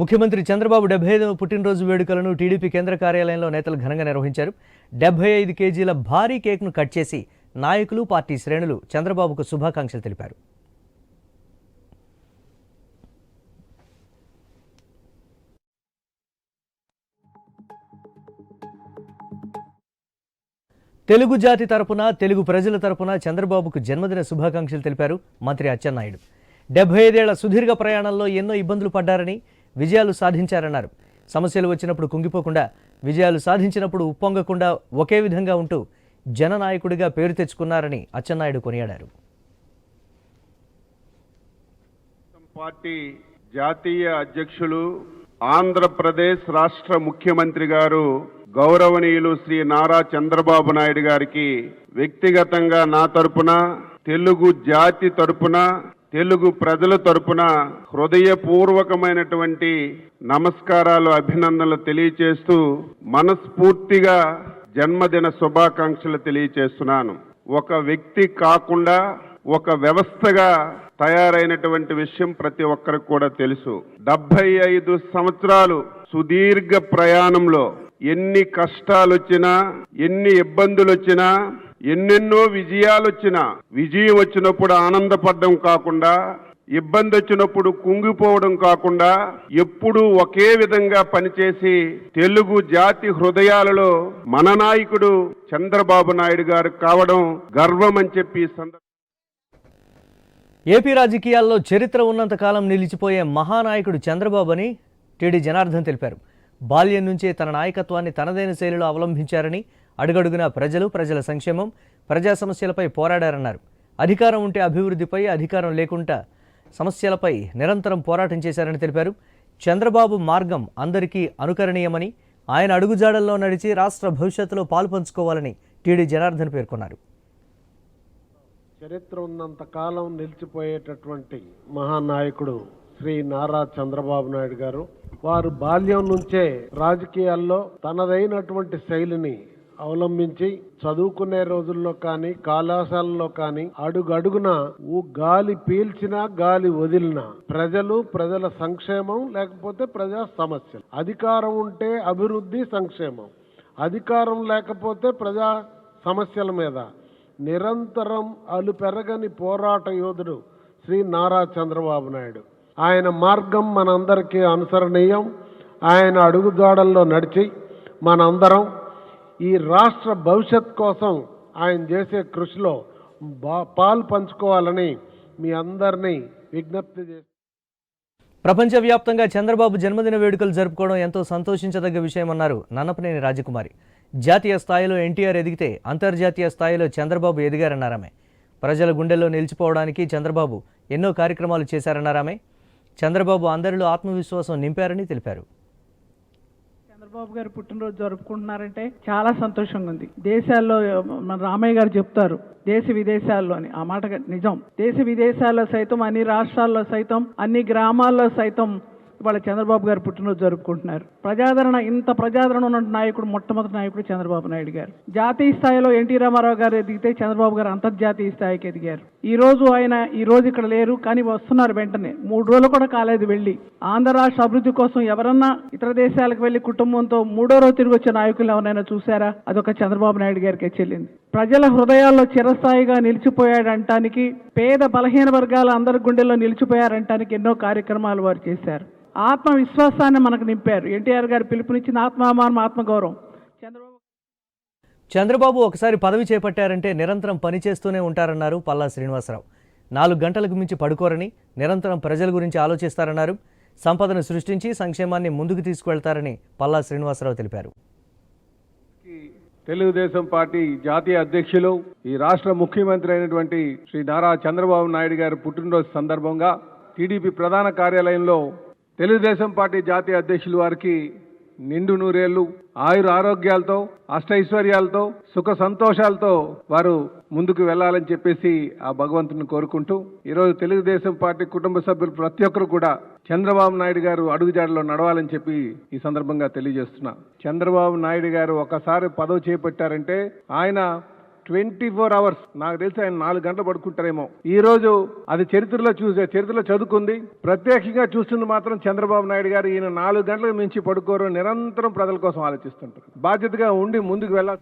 ముఖ్యమంత్రి చంద్రబాబు డెబ్బై ఐదవ పుట్టినరోజు వేడుకలను టీడీపీ కేంద్ర కార్యాలయంలో నేతలు ఘనంగా నిర్వహించారు. డెబ్బై ఐదు కేజీల భారీ కేక్ను కట్ చేసి నాయకులు పార్టీ శ్రేణులు చంద్రబాబుకు శుభాకాంక్షలు తెలిపారు. తెలుగు జాతి తరపున తెలుగు ప్రజల తరపున చంద్రబాబుకు జన్మదిన శుభాకాంక్షలు తెలిపారు మంత్రి అచ్చెన్నాయుడు. డెబ్బై ఐదేళ్ళ సుదీర్ఘ ప్రయాణంలో ఎన్నో ఇబ్బందులు పడ్డారని విజయాలు సాధించారన్నారు. సమస్యలు వచ్చినప్పుడు కుంగిపోకుండా విజయాలు సాధించినప్పుడు ఉప్పొంగకుండా ఒకే విధంగా ఉంటూ జననాయకుడిగా పేరు తెచ్చుకున్నారని అచ్చెన్నాయుడు కొనియాడారు. పార్టీ జాతీయ అధ్యక్షులు ఆంధ్రప్రదేశ్ రాష్ట్ర ముఖ్యమంత్రి గారు గౌరవనీయులు శ్రీ నారా చంద్రబాబు నాయుడు గారికి వ్యక్తిగతంగా నా తరపున తెలుగు జాతి తరపున తెలుగు ప్రజల తరపున హృదయపూర్వకమైనటువంటి నమస్కారాలు అభినందనలు తెలియచేస్తూ మనస్ఫూర్తిగా జన్మదిన శుభాకాంక్షలు తెలియచేస్తున్నాను. ఒక వ్యక్తి కాకుండా ఒక వ్యవస్థగా తయారైనటువంటి విషయం ప్రతి ఒక్కరికి కూడా తెలుసు. డెబ్బై ఐదు సంవత్సరాలు సుదీర్ఘ ప్రయాణంలో ఎన్ని కష్టాలు వచ్చినా ఎన్ని ఇబ్బందులు వచ్చినా ఎన్నెన్నో విజయాలు వచ్చినా విజయం వచ్చినప్పుడు ఆనందపడడం కాకుండా ఇబ్బంది వచ్చినప్పుడు కుంగిపోవడం కాకుండా ఎప్పుడూ ఒకే విధంగా పనిచేసి తెలుగు జాతి హృదయాలలో మన నాయకుడు చంద్రబాబు నాయుడు గారు కావడం గర్వం అని చెప్పి ఏపీ రాజకీయాల్లో చరిత్ర ఉన్నంతకాలం నిలిచిపోయే మహానాయకుడు చంద్రబాబు అని టీడీ జనార్దన్ తెలిపారు. బాల్యం నుంచే తన నాయకత్వాన్ని తనదైన శైలిలో అవలంబించారని అడుగడుగునా ప్రజలు ప్రజల సంక్షేమం ప్రజా సమస్యలపై పోరాడారన్నారు. అధికారం ఉంటే అభివృద్ధిపై అధికారం లేకుండా సమస్యలపై నిరంతరం పోరాటం చేశారని తెలిపారు. చంద్రబాబు మార్గం అందరికీ అనుకరణీయమని ఆయన అడుగుజాడల్లో నడిచి రాష్ట్ర భవిష్యత్తులో పాలు పంచుకోవాలని టీడీ జనార్దన్ పేర్కొన్నారు. చరిత్ర ఉన్నంత కాలం నిలిచిపోయేటటువంటి మహానాయకుడు శ్రీ నారా చంద్రబాబు నాయుడు గారు వారు బాల్యం నుంచే రాజకీయాల్లో తనదైనటువంటి శైలిని అవలంబించి చదువుకునే రోజుల్లో కానీ కళాశాలలో కానీ అడుగు అడుగున ఊ గాలి పీల్చినా గాలి వదిలినా ప్రజలు ప్రజల సంక్షేమం లేకపోతే ప్రజా సమస్యలు. అధికారం ఉంటే అభివృద్ధి సంక్షేమం. అధికారం లేకపోతే ప్రజా సమస్యల మీద. నిరంతరం అలుపెరగని పోరాట యోధుడు శ్రీ నారా చంద్రబాబు నాయుడు. ఆయన మార్గం మనందరికీ అనుసరణీయం. ఆయన అడుగుజాడల్లో నడిచి మనందరం ఈ రాష్ట్ర భవిష్యత్ కోసం ఆయన చేసే కృషిలో బా పాలు పంచుకోవాలని మీ అందరినీ విజ్ఞప్తి చేస్తాను ప్రపంచవ్యాప్తంగా చంద్రబాబు జన్మదిన వేడుకలు జరుపుకోవడం ఎంతో సంతోషించదగ్గ విషయమన్నారు నన్నపనేని రాజకుమారి. జాతీయ స్థాయిలో ఎన్టీఆర్ ఎదిగితే అంతర్జాతీయ స్థాయిలో చంద్రబాబు ఎదిగారన్నారామె. ప్రజల గుండెల్లో నిలిచిపోవడానికి చంద్రబాబు ఎన్నో కార్యక్రమాలు చేశారన్నారామె. చంద్రబాబు అందరిలో ఆత్మవిశ్వాసం నింపారని తెలిపారు. చంద్రబాబు గారు పుట్టినరోజు జరుపుకుంటున్నారంటే చాలా సంతోషంగా ఉంది. దేశాల్లో మన రామయ్య గారు చెప్తారు దేశ విదేశాల్లో అని. ఆ మాట నిజం. దేశ విదేశాల్లో సైతం అన్ని రాష్ట్రాల్లో సైతం అన్ని గ్రామాల్లో సైతం ఇవాళ చంద్రబాబు గారు పుట్టినరోజు జరుపుకుంటున్నారు. ప్రజాదరణ ఇంత ప్రజాదరణ ఉన్న నాయకుడు మొట్టమొదటి నాయకుడు చంద్రబాబు నాయుడు గారు. జాతీయ స్థాయిలో ఎన్టీ రామారావు గారు ఎదిగితే చంద్రబాబు గారు అంతర్జాతీయ స్థాయికి ఎదిగారు. ఈ రోజు ఆయన ఈ రోజు ఇక్కడ లేరు కానీ వస్తున్నారు వెంటనే. మూడు రోజులు కూడా కాలేదు వెళ్ళి. ఆంధ్ర రాష్ట్ర అభివృద్ధి కోసం ఎవరన్నా ఇతర దేశాలకు వెళ్ళి కుటుంబంతో మూడో రోజు తిరిగి వచ్చే నాయకులు ఎవరైనా చూసారా అదొక చంద్రబాబు నాయుడు గారికే చెల్లింది. ప్రజల హృదయాల్లో చిరస్థాయిగా నిలిచిపోయాడంటానికి పేద బలహీన వర్గాల అందరి గుండెల్లో నిలిచిపోయారంటానికి ఎన్నో కార్యక్రమాలు వారు చేశారు. ఆత్మవిశ్వాసాన్ని మనకు నింపారు. ఎన్టీఆర్ గారు పిలుపునిచ్చిన ఆత్మామానం ఆత్మగౌరవం. చంద్రబాబు చంద్రబాబు ఒకసారి పదవి చేపట్టారంటే నిరంతరం పనిచేస్తూనే ఉంటారన్నారు పల్లా శ్రీనివాసరావు. నాలుగు గంటలకు మించి పడుకోరని నిరంతరం ప్రజల గురించి ఆలోచిస్తారన్నారు. సంపదను సృష్టించి సంక్షేమాన్ని ముందుకు తీసుకువెళ్తారని పల్లా శ్రీనివాసరావు తెలిపారు. తెలుగుదేశం పార్టీ జాతీయ అధ్యక్షులు ఈ రాష్ట్ర ముఖ్యమంత్రి అయినటువంటి శ్రీ నారా చంద్రబాబు నాయుడు గారి పుట్టినరోజు సందర్భంగా టీడీపీ ప్రధాన కార్యాలయంలో తెలుగుదేశం పార్టీ జాతీయ అధ్యక్షులు వారికి నిండు నూరేళ్ళు ఆయుర ఆరోగ్యాలతో అష్టైశ్వర్యాలతో సుఖ సంతోషాలతో వారు ముందుకు వెళ్ళాలని చెప్పేసి ఆ భగవంతుని కోరుకుంటూ ఈరోజు తెలుగుదేశం పార్టీ కుటుంబ సభ్యులు ప్రతి ఒక్కరు కూడా చంద్రబాబు నాయుడు గారు అడుగుజాడలో నడవాలని చెప్పి ఈ సందర్భంగా తెలియజేస్తున్నా. చంద్రబాబు నాయుడు గారు ఒకసారి పదవి చేపట్టారంటే ఆయన ట్వంటీ ఫోర్ అవర్స్. నాకు తెలిసి ఆయన నాలుగు గంటలు పడుకుంటారేమో. ఈ రోజు అది చరిత్రలో చూసే చరిత్రలో చదువుకుంది. ప్రత్యక్షంగా చూస్తుంది మాత్రం చంద్రబాబు నాయుడు గారు. ఈయన నాలుగు గంటలకు మించి పడుకోరు. నిరంతరం ప్రజల కోసం ఆలోచిస్తుంటారు. బాధ్యతగా ఉండి ముందుకు వెళ్ళాలి.